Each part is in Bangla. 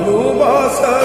ভালোবাসা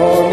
Oh.